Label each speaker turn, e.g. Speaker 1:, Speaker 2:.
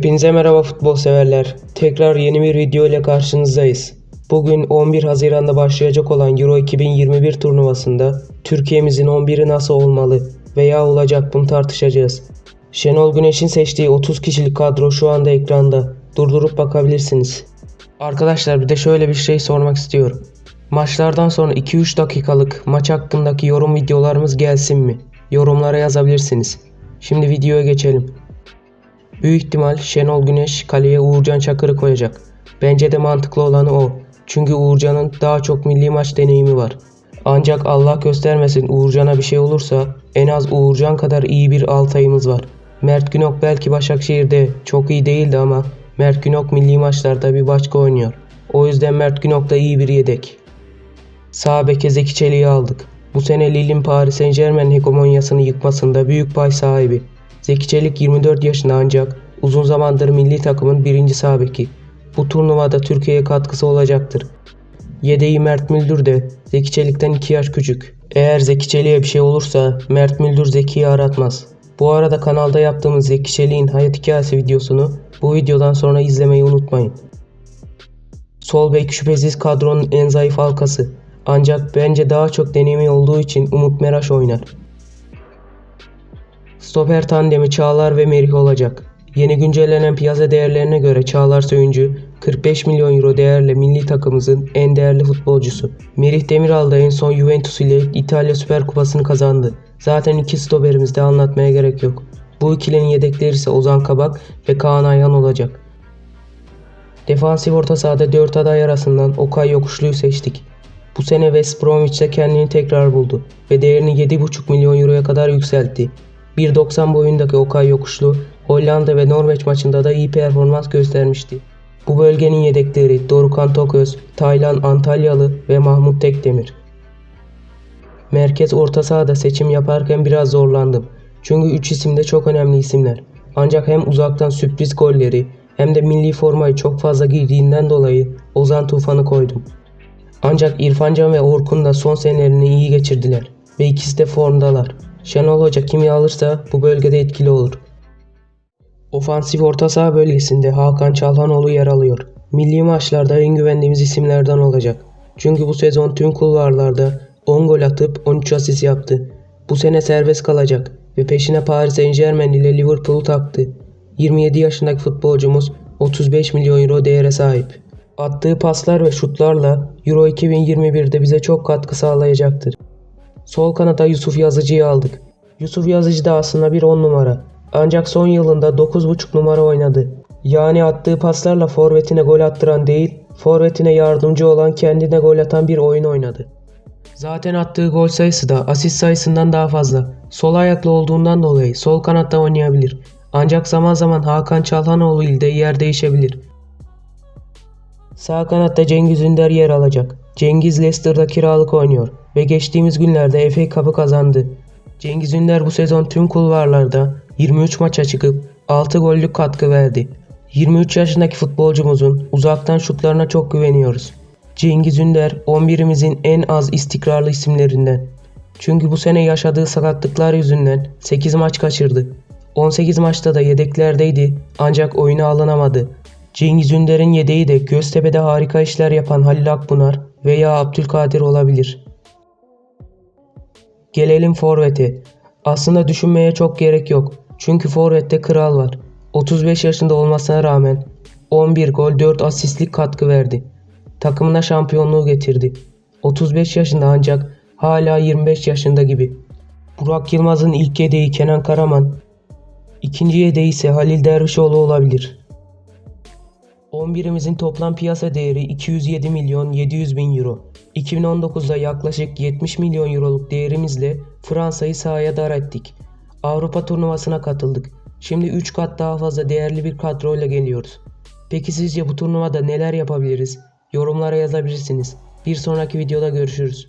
Speaker 1: Hepinize merhaba futbol severler. Tekrar yeni bir video ile karşınızdayız. Bugün 11 Haziran'da başlayacak olan Euro 2021 turnuvasında Türkiye'mizin 11'i nasıl olmalı veya olacak bunu tartışacağız. Şenol Güneş'in seçtiği 30 kişilik kadro şu anda ekranda. Durdurup bakabilirsiniz. Arkadaşlar bir de şöyle bir şey sormak istiyorum. Maçlardan sonra 2-3 dakikalık maç hakkındaki yorum videolarımız gelsin mi? Yorumlara yazabilirsiniz. Şimdi videoya geçelim. Büyük ihtimal Şenol Güneş kaleye Uğurcan Çakır'ı koyacak. Bence de mantıklı olanı o. Çünkü Uğurcan'ın daha çok milli maç deneyimi var. Ancak Allah göstermesin Uğurcan'a bir şey olursa en az Uğurcan kadar iyi bir Altay'ımız var. Mert Günok belki Başakşehir'de çok iyi değildi ama Mert Günok milli maçlarda bir başka oynuyor. O yüzden Mert Günok da iyi bir yedek. Sağ beke Zeki Çelik'i aldık. Bu sene Lille'in Paris Saint Germain hegemonyasını yıkmasında büyük pay sahibi. Zeki Çelik 24 yaşında ancak uzun zamandır milli takımın birinci sağ beki. Bu turnuvada Türkiye'ye katkısı olacaktır. Yedeği Mert Müldür de Zeki Çelik'ten 2 yaş küçük. Eğer Zeki Çelik'e bir şey olursa Mert Müldür Zeki'yi aratmaz. Bu arada kanalda yaptığımız Zeki Çelik'in hayat hikayesi videosunu bu videodan sonra izlemeyi unutmayın. Sol bek şüphesiz kadronun en zayıf halkası. Ancak bence daha çok deneyimi olduğu için Umut Meraş oynar. Stoper tandemi Çağlar ve Merih olacak. Yeni güncellenen piyasa değerlerine göre Çağlar Söyüncü 45 milyon euro değerli milli takımımızın en değerli futbolcusu. Merih Demiral da en son Juventus ile İtalya Süper Kupası'nı kazandı. Zaten iki stoperimiz de anlatmaya gerek yok. Bu ikilinin yedekleri ise Ozan Kabak ve Kaan Ayhan olacak. Defansif orta sahada 4 aday arasından Okay Yokuşlu'yu seçtik. Bu sene West Bromwich'te kendini tekrar buldu ve değerini 7,5 milyon euroya kadar yükseltti. 1.90 boyundaki Okay Yokuşlu, Hollanda ve Norveç maçında da iyi performans göstermişti. Bu bölgenin yedekleri Dorukhan Toköz, Taylan Antalyalı ve Mahmut Tekdemir. Merkez orta sahada seçim yaparken biraz zorlandım. Çünkü 3 isim de çok önemli isimler. Ancak hem uzaktan sürpriz golleri hem de milli formayı çok fazla giydiğinden dolayı Ozan Tufan'ı koydum. Ancak İrfancan ve Orkun da son senelerini iyi geçirdiler ve ikisi de formdalar. Şenol Hoca kimi alırsa bu bölgede etkili olur. Ofansif orta saha bölgesinde Hakan Çalhanoğlu yer alıyor. Milli maçlarda en güvendiğimiz isimlerden olacak. Çünkü bu sezon tüm kulvarlarda 10 gol atıp 13 asist yaptı. Bu sene serbest kalacak ve peşine Paris Saint Germain ile Liverpool'u taktı. 27 yaşındaki futbolcumuz 35 milyon euro değere sahip. Attığı paslar ve şutlarla Euro 2021'de bize çok katkı sağlayacaktır. Sol kanata Yusuf Yazıcı'yı aldık. Yusuf Yazıcı da aslında bir 10 numara. Ancak son yılında 9.5 numara oynadı. Yani attığı paslarla forvetine gol attıran değil, forvetine yardımcı olan kendine gol atan bir oyun oynadı. Zaten attığı gol sayısı da asist sayısından daha fazla. Sol ayaklı olduğundan dolayı sol kanatta oynayabilir. Ancak zaman zaman Hakan Çalhanoğlu ile yer değişebilir. Sağ kanatta Cengiz Ünder yer alacak. Cengiz Leicester'da kiralık oynuyor ve geçtiğimiz günlerde FA Cup'ı kazandı. Cengiz Ünder bu sezon tüm kulvarlarda 23 maça çıkıp 6 gollük katkı verdi. 23 yaşındaki futbolcumuzun uzaktan şutlarına çok güveniyoruz. Cengiz Ünder 11'imizin en az istikrarlı isimlerinden. Çünkü bu sene yaşadığı sakatlıklar yüzünden 8 maç kaçırdı. 18 maçta da yedeklerdeydi ancak oyuna alınamadı. Cengiz Ünder'in yedeği de Göztepe'de harika işler yapan Halil Akpınar veya Abdülkadir olabilir. Gelelim Forvet'e. Aslında düşünmeye çok gerek yok. Çünkü Forvet'te kral var. 35 yaşında olmasına rağmen 11 gol 4 asistlik katkı verdi. Takımına şampiyonluğu getirdi. 35 yaşında ancak hala 25 yaşında gibi. Burak Yılmaz'ın ilk yedeği Kenan Karaman, ikinci yedeği ise Halil Dervişoğlu olabilir. 11'imizin toplam piyasa değeri 207 milyon 700 bin euro. 2019'da yaklaşık 70 milyon euroluk değerimizle Fransa'yı sahaya dar ettik. Avrupa turnuvasına katıldık. Şimdi 3 kat daha fazla değerli bir kadroyla geliyoruz. Peki sizce bu turnuvada neler yapabiliriz? Yorumlara yazabilirsiniz. Bir sonraki videoda görüşürüz.